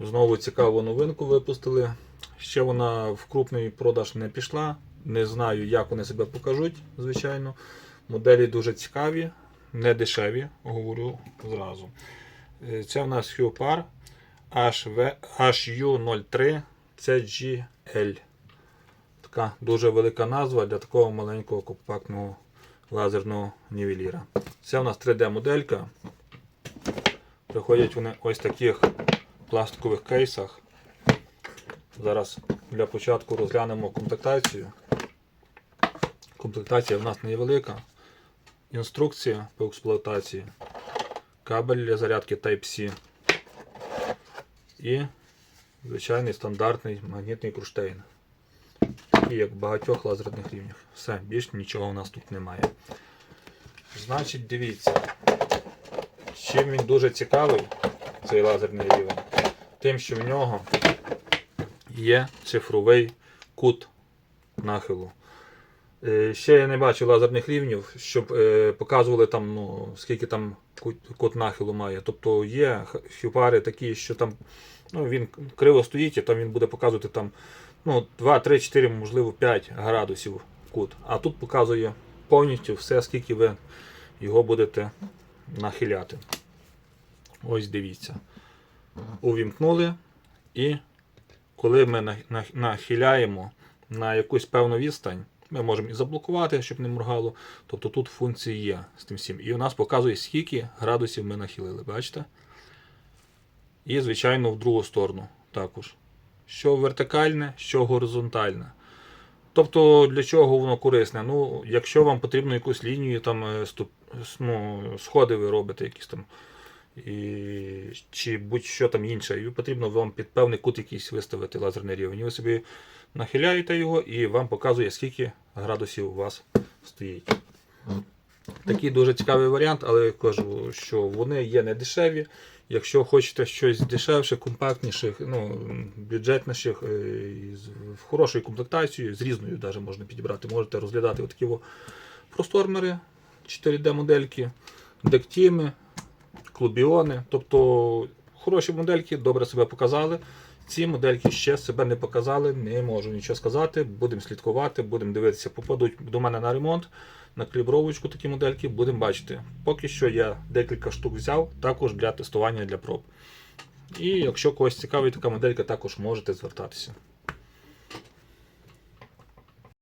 Знову цікаву новинку випустили. Ще вона в крупний продаж не пішла. Не знаю, як вони себе покажуть, звичайно. Моделі дуже цікаві, не дешеві, говорю зразу. Е, Це в нас Huopar HV HU03 CGL. Така дуже велика назва для такого маленького компактного лазерного нівеліра. Це у нас 3D-моделька. Приходять вони ось таких пластикових кейсах. Зараз для початку розглянемо комплектацію. Комплектація в нас невелика. Інструкція по експлуатації. Кабель для зарядки Type-C. І звичайний стандартний магнітний кронштейн. Такий, як в багатьох лазерних рівнях. Все, більш нічого у нас тут немає. Значить, дивіться. Чим він дуже цікавий, цей лазерний рівень, тим, що в нього є цифровий кут нахилу. Е, Ще я не бачив лазерних рівнів, щоб е, показували там, ну, скільки там кут, нахилу має. Тобто є хюпари такі, що там ну, він криво стоїть, і там він буде показувати там, ну, 2, 3, 4, можливо 5 градусів кут. А тут показує повністю все, скільки ви його будете нахиляти. Ось дивіться. Увімкнули. І коли ми на- на- нахиляємо на якусь певну відстань, ми можемо і заблокувати, щоб не моргало. Тобто тут функції є з тим всім. І у нас показує, скільки градусів ми нахилили. Бачите? І, звичайно, в другу сторону також. Що вертикальне, що горизонтальне. Тобто для чого воно корисне? Ну, якщо вам потрібно якусь лінію, там, е, ступ, ну, сходи ви робите якісь там, і, чи будь-що там інше, і потрібно вам під певний кут якийсь виставити лазерний рівень. І ви собі нахиляєте його і вам показує, скільки градусів у вас стоїть. Такий дуже цікавий варіант, але я кажу, що вони є не дешеві. Якщо хочете щось дешевше, компактніших, ну, бюджетніших, е, з хорошою комплектацією, з різною навіть можна підібрати, можете розглядати отакі простормери, 4D-модельки, дектіми, клубіони. Тобто хороші модельки, добре себе показали. Ці модельки ще себе не показали, не можу нічого сказати. Будемо слідкувати, будемо дивитися, попадуть до мене на ремонт, на калібровочку такі модельки, будемо бачити. Поки що я декілька штук взяв, також для тестування для проб. І якщо когось цікавить така моделька, також можете звертатися.